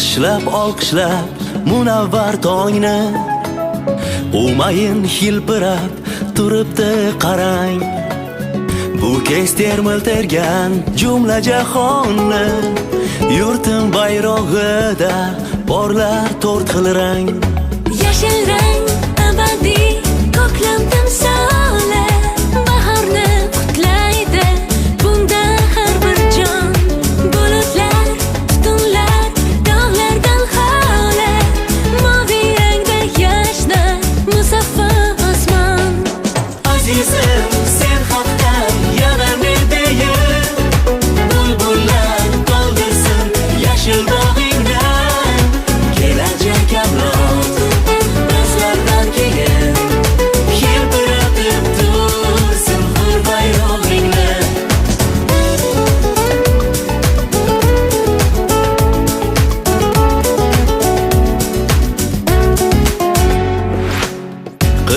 Quchoqlab olqishlab munavvar tongni. Umayin hilpirab turibdi qarang. Bu kez termiltirgan jumla jahonni Yurtim bayrog'ida porlar to'rt xil rang.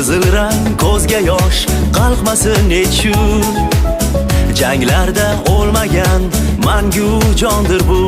Qizil rang ko'zga yosh qalqmasin nechu Janglarda o'lmagan mangu jondir bu.